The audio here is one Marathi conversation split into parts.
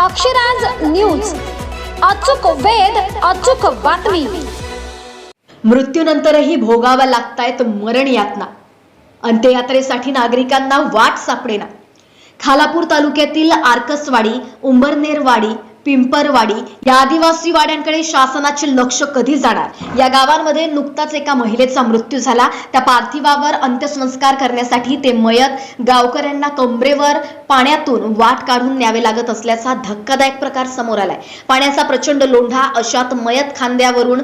अक्षराज न्यूज. अचूक वेद अचूक बातमी. मृत्यूनंतरही भोगाव्या लागतायत मरण यातना. अंत्ययात्रेसाठी नागरिकांना वाट सापडेना. खालापूर तालुक्यातील आर्कसवाडी उंबरनेरवाडी पिंपरवाडी या आदिवासी वाड्यांकडे शासनाचे लक्ष कधी जाणार? या गावांमध्ये नुकताच एका महिलेचा मृत्यू झाला. त्या पार्थिवावर अंत्यसंस्कार करण्यासाठी ते मयत गावकऱ्यांना कमरेवर पाण्यातून वाट काढून न्यावे लागत असल्याचा धक्कादायक प्रकार समोर आलाय. पाण्याचा प्रचंड लोंढा अशात मयत खांद्यावरून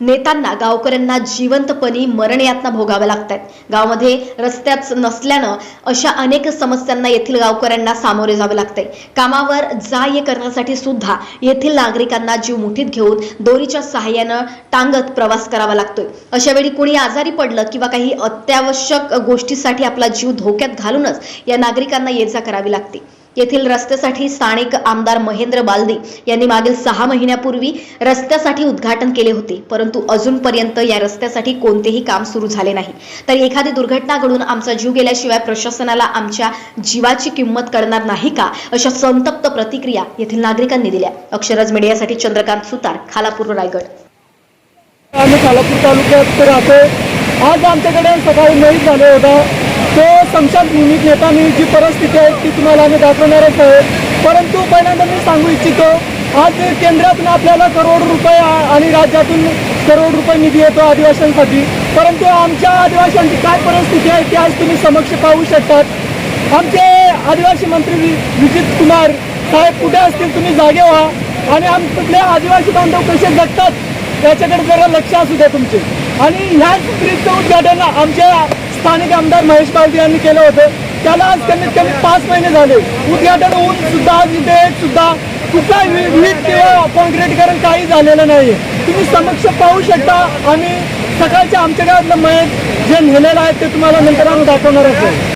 नेत्यांना गावकऱ्यांना जिवंतपणी मरणयातना भोगाव्या लागत आहेत गावामध्ये रस्त्याच नसल्यानं अशा अनेक समस्यांना येथील गावकऱ्यांना सामोरे जावे लागतंय. कामावर जा ये करण्यासाठी सुद्धा येथील नागरिकांना जीव मुठीत घेऊन दोरीच्या सहाय्यानं टांगत प्रवास करावा लागतोय. अशा वेळी कोणी आजारी पडलं किंवा काही अत्यावश्यक गोष्टीसाठी आपला जीव धोक्यात घालूनच या नागरिकांना ये जा करावी लागते. येथील रस्त्यासाठी स्थानिक आमदार महेंद्र बालदी यांनी मागील सहा महिन्यापूर्वी रस्त्यासाठी उद्घाटन केले होते परंतु अजूनपर्यंत या रस्त्यासाठी कोणतेही काम सुरू झाले नाही. तर एखादी दुर्घटना घडून आमचा जीव गेल्याशिवाय प्रशासनाला आमच्या जीवाची किंमत करणार नाही का अशा संतप्त प्रतिक्रिया येथील नागरिकांनी दिल्या. अक्षरज मीडियासाठी चंद्रकांत सुतार खालापूर रायगड. आम्ही खालापूर तालुक्यात राहतो आज आमच्याकडे सकाळी मेल झाले होता. तो स्मशानभूमीत नेतानी जी परिस्थिती आहे ती तुम्हाला आम्ही दाखवणारच आहे परंतु पहिल्यांदा मी सांगू इच्छितो आज केंद्रातून आपल्याला करोड रुपये आणि राज्यातून करोड रुपये निधी येतो आदिवासींसाठी. परंतु आमच्या आदिवासींची काय परिस्थिती आहे ती आज तुम्ही समक्ष पाहू शकतात. आमचे आदिवासी मंत्री वि- विजित कुमार साहेब कुठे असतील तुम्ही जागे व्हा. आणि आमच्यातले आदिवासी बांधव कसे जगतात याच्याकडे जरा लक्ष असू द्या तुमचे. आणि ह्याच ब्रिजचं उद्घाटन आमच्या स्थानिक आमदार महेश पालते यांनी केलं होतं. त्याला आज कमीत कमी पाच महिने झाले. उद्घाटन होऊन सुद्धा आज इथे सुद्धा कुठला वीट किंवा कॉन्क्रीटीकरण काही झालेलं नाही तुम्ही समक्ष पाहू शकता आम्ही सकाळच्या आमच्या गावातलं मयत जे नेलेलं आहे ते तुम्हाला नंतर आम्ही दाखवणार आहे